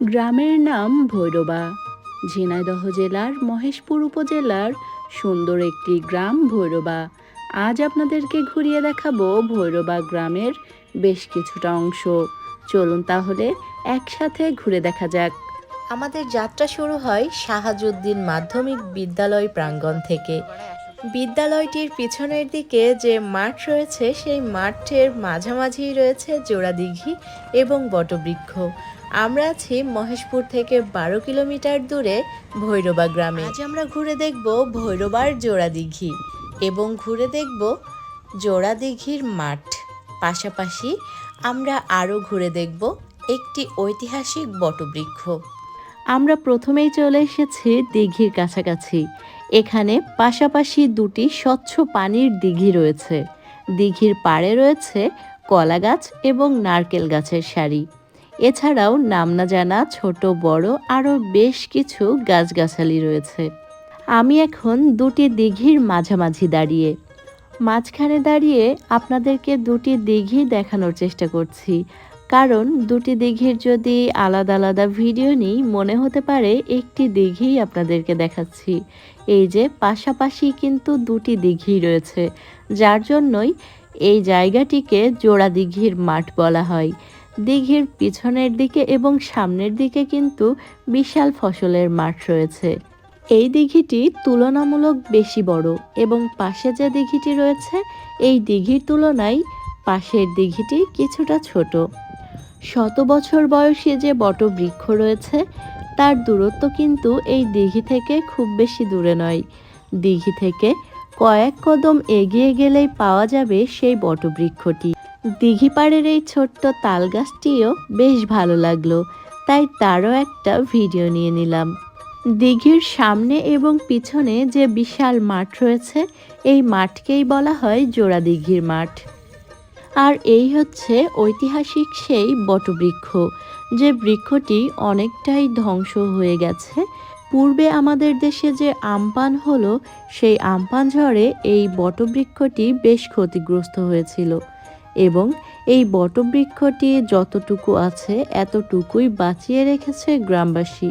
গ্রামের নাম ভৈরবা। ঝিনাইদহ জেলার মহেশপুর উপজেলার সুন্দর একটি গ্রাম ভৈরবা। আজ আপনাদেরকে ঘুরিয়ে দেখাবো ভৈরবা গ্রামের বেশ কিছুটা অংশ। চলুন তাহলে একসাথে ঘুরে দেখা যাক। আমাদের যাত্রা শুরু হয় শাহাজুদ্দিন মাধ্যমিক বিদ্যালয় প্রাঙ্গণ থেকে। বিদ্যালয়টির পিছনের দিকে যে মাঠ রয়েছে, সেই মাঠের মাঝামাঝি রয়েছে জোড়া দিঘি এবং বটবৃক্ষ। আমরা আছি মহেশপুর থেকে বারো কিলোমিটার দূরে ভৈরবা গ্রামে। আজ আমরা ঘুরে দেখব ভৈরবার জোড়া দিঘি এবং ঘুরে দেখব জোড়া দিঘির মাঠ। পাশাপাশি আমরা আরও ঘুরে দেখব একটি ঐতিহাসিক বটবৃক্ষ। আমরা প্রথমেই চলে এসেছি দিঘির কাছাকাছি। এখানে পাশাপাশি দুটি স্বচ্ছ পানির দিঘি রয়েছে। দিঘির পাড়ে রয়েছে কলা গাছ এবং নারকেল গাছের সারি। এছাড়াও নাম না জানা ছোট, বড় আরও বেশ কিছু গাছগাছালি রয়েছে। আমি এখন দুটি দিঘির মাঝামাঝি দাঁড়িয়ে, মাঝখানে দাঁড়িয়ে আপনাদেরকে দুটি দিঘি দেখানোর চেষ্টা করছি। কারণ দুটি দিঘির যদি আলাদা আলাদা ভিডিও নিই, মনে হতে পারে একটি দিঘি আপনাদেরকে দেখাচ্ছি। এই যে পাশাপাশি কিন্তু দুটি দিঘি রয়েছে, যার জন্যই এই জায়গাটিকে জোড়া দিঘির মাঠ বলা হয়। দিঘির পিছনের দিকে এবং সামনের দিকে কিন্তু বিশাল ফসলের মাঠ রয়েছে। এই দিঘিটি তুলনামূলক বেশি বড় এবং পাশে যে দিঘিটি রয়েছে, এই দিঘির তুলনায় পাশের দিঘিটি কিছুটা ছোট। শত বছর বয়সী যে বটবৃক্ষ রয়েছে, তার দূরত্ব কিন্তু এই দিঘি থেকে খুব বেশি দূরে নয়। দিঘি থেকে কয়েক কদম এগিয়ে গেলেই পাওয়া যাবে সেই বটবৃক্ষটি। দিঘি পাড়ের এই ছোট্ট তাল গাছটিও বেশ ভালো লাগল, তাই তারও একটা ভিডিও নিয়ে নিলাম। দিঘির সামনে এবং পিছনে যে বিশাল মাঠ রয়েছে, এই মাঠকেই বলা হয় জোড়া দিঘির মাঠ। আর এই হচ্ছে ঐতিহাসিক সেই বটবৃক্ষ, যে বৃক্ষটি অনেকটাই ধ্বংস হয়ে গেছে। পূর্বে আমাদের দেশে যে আমপান হলো, সেই আমপান ঝড়ে এই বটবৃক্ষটি বেশ ক্ষতিগ্রস্ত হয়েছিল। এবং এই বটবৃক্ষটি যতটুকু আছে এতটুকুই বাঁচিয়ে রেখেছে গ্রামবাসী।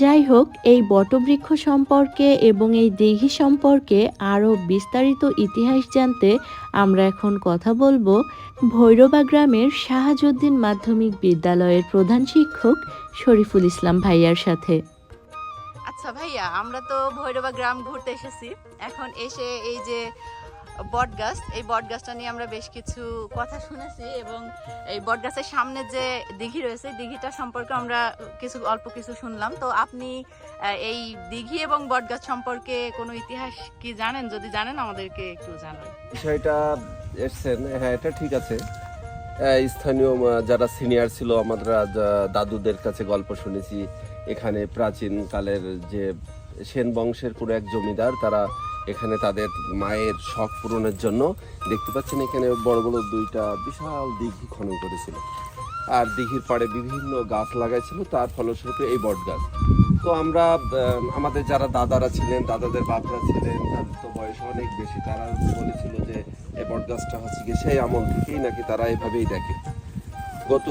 যাই হোক, এই বটবৃক্ষ সম্পর্কে এবং এই দিঘি সম্পর্কে আরও বিস্তারিত ইতিহাস জানতে আমরা এখন কথা বলব ভৈরবা গ্রামের শাহাজুদ্দিন মাধ্যমিক বিদ্যালয়ের প্রধান শিক্ষক শরীফুল ইসলাম ভাইয়ার সাথে। আচ্ছা ভাইয়া, আমরা তো ভৈরবা গ্রাম ঘুরতে এসেছি। এখন এসে এই যে বট গাছ এই বট গাছটা নিয়ে আমরা বেশ কিছু কথা শুনেছি এবং এই বট গাছের সামনে যে দিঘি রয়েছে দিঘিটা সম্পর্কে আমরা কিছু, অল্প কিছু শুনলাম। তো আপনি এই দিঘি এবং বট গাছ সম্পর্কে কোনো ইতিহাস কি জানেন? যদি জানেন, আমাদেরকে একটু জানান। বিষয়টা এসছেন হ্যাঁ এটা ঠিক আছে। স্থানীয় যারা সিনিয়র ছিল আমরা যা- দাদুদের কাছে গল্প শুনেছি। এখানে প্রাচীনকালের যে সেন বংশের কোনো এক জমিদার, তারা এখানে তাদের মায়ের শখ পূরণের জন্য দেখতে পাচ্ছেন এখানে বড় বড় দুইটা বিশাল দিঘি খনন করেছিল। আর দিঘির পাড়ে বিভিন্ন গাছ লাগাইছিল, তার ফলস্বরূপ এই বট গাছ। তো আমরা আমাদের যারা দাদারা ছিলেন, দাদাদের বাপরা ছিলেন, তাদের তো বয়স অনেক বেশি, তারা বলেছিল যে এই বট গাছটা হচ্ছে কি সেই আমল থেকেই নাকি তারা এভাবেই দেখে। গত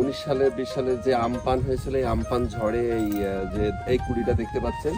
উনিশ সালে বিশ সালে যে আমপান হয়েছিল, এই আমপান ঝড়ে এই যে এই কুড়িটা দেখতে পাচ্ছেন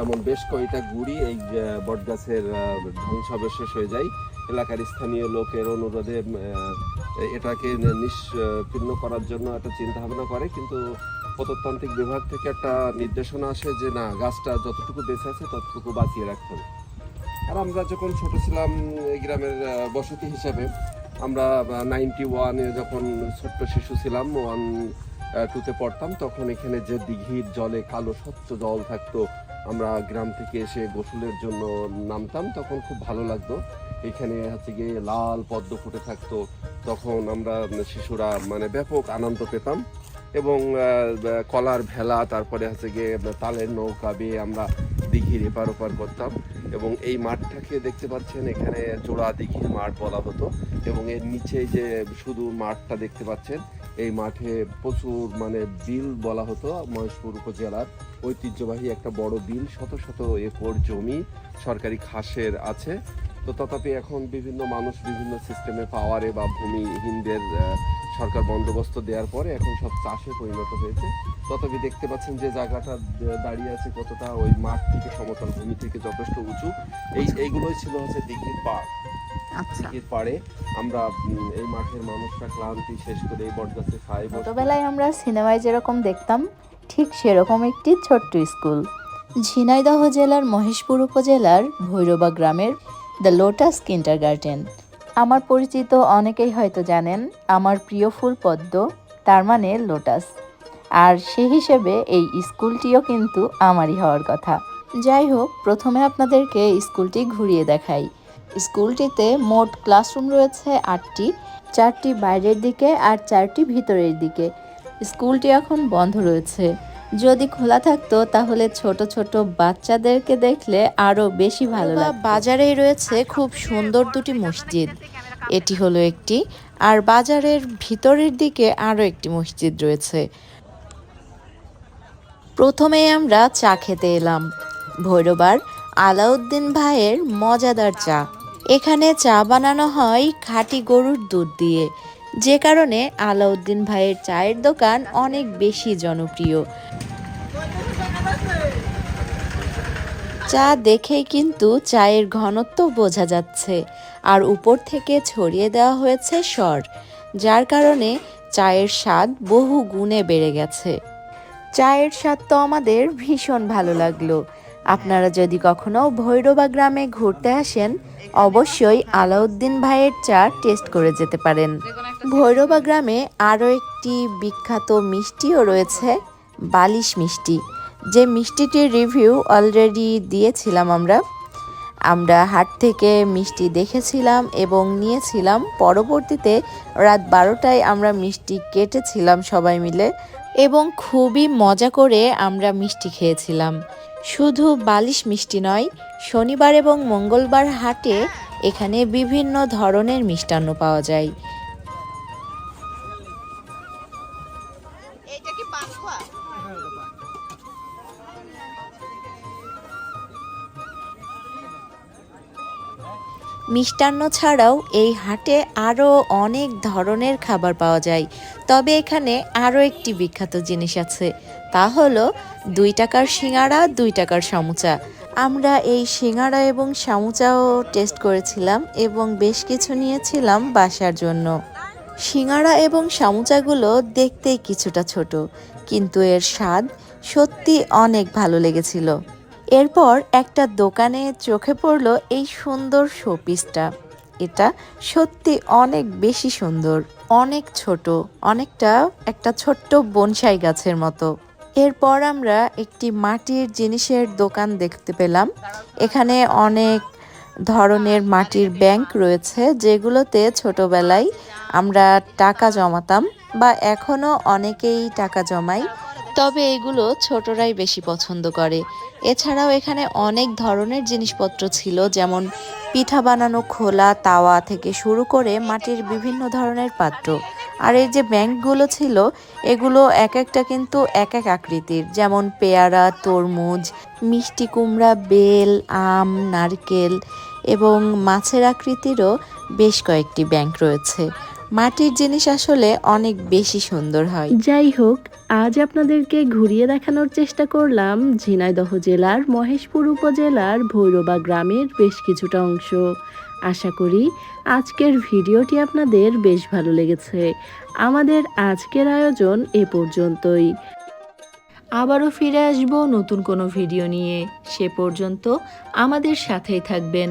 এমন বেশ কয়টা গুড়ি এই বটগাছের ধ্বংসাবশেষ হয়ে যায়। এলাকার স্থানীয় লোকের অনুরোধে এটাকে নিষ্পূর্ণ করার জন্য একটা চিন্তা ভাবনা করে, কিন্তু প্রত্নতান্ত্রিক বিভাগ থেকে একটা নির্দেশনা আসে যে, না, গাছটা যতটুকু বেঁচে আছে, ততটুকু বাঁচিয়ে রাখতে হবে। আর আমরা যখন ছোট ছিলাম, এই গ্রামের বসতি হিসাবে, আমরা নাইনটি ওয়ানে যখন ছোট্ট শিশু ছিলাম ওয়ান টুতে পড়তাম, তখন এখানে যে দিঘির জলে কালো স্বচ্ছ জল থাকতো আমরা গ্রাম থেকে এসে গোসলের জন্য নামতাম, তখন খুব ভালো লাগতো। এখানে হচ্ছে গিয়ে লাল পদ্ম ফুটে থাকতো। তখন আমরা শিশুরা মানে ব্যাপক আনন্দ পেতাম এবং কলার ভেলা, তারপরে হচ্ছে গিয়ে তালের নৌকা বেয়ে আমরা দিঘির এপার ওপার করতাম এবং এই মাঠটাকে দেখতে পাচ্ছেন, এখানে জোড়া দিঘির মাঠ বলা হতো এবং এর নিচে যে শুধু মাঠটা দেখতে পাচ্ছেন এই মাঠে প্রচুর মানে বিল বলা হতো মহেশপুর উপজেলার ঐতিহ্যবাহী একটা বড় বিল, শত শত একর জমি সরকারি খাসের আছে। তো তথাপি এখন বিভিন্ন মানুষ বিভিন্ন সিস্টেমে পাওয়ারে বা ভূমিহীনদের সরকার বন্দোবস্ত দেওয়ার পরে এখন সব চাষে পরিণত হয়েছে। তথাপি দেখতে পাচ্ছেন যে জায়গাটা দাঁড়িয়ে আছে কতটা ওই মাঠ থেকে, সমতল ভূমি থেকে যথেষ্ট উঁচু। এই, এইগুলোই ছিল হচ্ছে দিঘির পাড়। আচ্ছা। দিঘির পাড়ে আমরা এই মাঠের মানুষরা ক্লান্তি শেষ করে এই বটগাছে ছায় বসে। ছোটবেলায় আমরা সিনেমায় যেরকম দেখতাম ঠিক সেরকম একটি ছোট্ট স্কুল। ঝিনাইদহ জেলার মহেশপুর উপজেলার ভৈরবা গ্রামের দ্য লোটাস কিন্টার গার্ডেন আমার পরিচিত অনেকেই হয়তো জানেন আমার প্রিয় ফুল পদ্ম তার মানে লোটাস। আর সে হিসেবে এই স্কুলটিও কিন্তু আমারই হওয়ার কথা। যাই হোক প্রথমে আপনাদেরকে স্কুলটি ঘুরিয়ে দেখাই। স্কুলটিতে মোট ক্লাসরুম রয়েছে আটটি চারটি বাইরের দিকে আর চারটি ভিতরের দিকে। স্কুলটি এখন বন্ধ রয়েছে। যদি খোলা থাকতো তাহলে ছোট ছোট বাচ্চাদেরকে দেখলে আরও বেশি ভালো বাজারেই রয়েছে খুব সুন্দর দুটি মসজিদ। এটি হলো একটি আর বাজারের ভিতরের দিকে আরও একটি মসজিদ রয়েছে। প্রথমেই আমরা চা খেতে এলাম। ভৈরবার আলাউদ্দিন ভাইয়ের মজাদার চা। এখানে চা বানানো হয় খাঁটি গরুর দুধ দিয়ে। যে কারণে আলাউদ্দিন ভাইয়ের চায়ের দোকান অনেক বেশি জনপ্রিয়। চা দেখেই কিন্তু চায়ের ঘনত্ব বোঝা যাচ্ছে। আর উপর থেকে ছড়িয়ে দেওয়া হয়েছে সর যার কারণে চায়ের স্বাদ বহু গুণে বেড়ে গেছে। চায়ের স্বাদ তো আমাদের ভীষণ ভালো লাগল। আপনারা যদি কখনো ভৈরবা গ্রামে ঘুরতে আসেন, অবশ্যই আলাউদ্দিন ভাইয়ের চা টেস্ট করে যেতে পারেন। ভৈরবা গ্রামে আরও একটি বিখ্যাত মিষ্টিও রয়েছে, বালিশ মিষ্টি। যে মিষ্টিটির রিভিউ অলরেডি দিয়েছিলাম আমরা। আমরা হাট থেকে মিষ্টি দেখেছিলাম এবং নিয়েছিলাম। পরবর্তীতে রাত বারোটায় আমরা মিষ্টি কেটেছিলাম সবাই মিলে এবং খুবই মজা করে আমরা মিষ্টি খেয়েছিলাম। শুধু বালিশ মিষ্টি নয় শনিবার এবং মঙ্গলবার হাটে এখানে বিভিন্ন ধরনের মিষ্টান্ন পাওয়া যায়। মিষ্টান্ন ছাড়াও এই হাটে আরও অনেক ধরনের খাবার পাওয়া যায় তবে এখানে আরও একটি বিখ্যাত জিনিস আছে। তা হলো দুই টাকার সিঙাড়া, দুই টাকার সমুচা। আমরা এই সিঙাড়া এবং সামুচাও টেস্ট করেছিলাম এবং বেশ কিছু নিয়েছিলাম বাসার জন্য। সিঙাড়া এবং সামুচাগুলো দেখতেই কিছুটা ছোট, কিন্তু এর স্বাদ সত্যি অনেক ভালো লেগেছিল। এরপর একটা দোকানে চোখে পড়ল এই সুন্দর শোপিসটা। এটা সত্যি অনেক বেশি সুন্দর, অনেক ছোট, অনেকটা একটা ছোট্ট বনসাই গাছের মতো। এরপর আমরা একটি মাটির জিনিসের দোকান দেখতে পেলাম। এখানে অনেক ধরনের মাটির ব্যাংক রয়েছে, যেগুলোতে ছোটবেলায় আমরা টাকা জমাতাম বা এখনও অনেকেই টাকা জমাই তবে এগুলো ছোটরাই বেশি পছন্দ করে। এছাড়াও এখানে অনেক ধরনের জিনিসপত্র ছিল, যেমন পিঠা বানানো খোলা তাওয়া থেকে শুরু করে মাটির বিভিন্ন ধরনের পাত্র। আর এই যে ব্যাংকগুলো ছিল, এগুলো এক একটা কিন্তু এক এক আকৃতির। যেমন পেয়ারা, তরমুজ, মিষ্টি কুমড়া, বেল, আম, নারকেল এবং মাছের আকৃতিরও বেশ কয়েকটি ব্যাংক রয়েছে। মাটির জিনিস আসলে অনেক বেশি সুন্দর হয়। যাই হোক, আজ আপনাদেরকে ঘুরিয়ে দেখানোর চেষ্টা করলাম ঝিনাইদহ জেলার মহেশপুর উপজেলার ভৈরবা গ্রামের বেশ কিছুটা অংশ। আশা করি আজকের ভিডিওটি আপনাদের বেশ ভালো লেগেছে। আমাদের আজকের আয়োজন এ পর্যন্তই। আবারও ফিরে আসব নতুন কোনো ভিডিও নিয়ে। সে পর্যন্ত আমাদের সাথেই থাকবেন।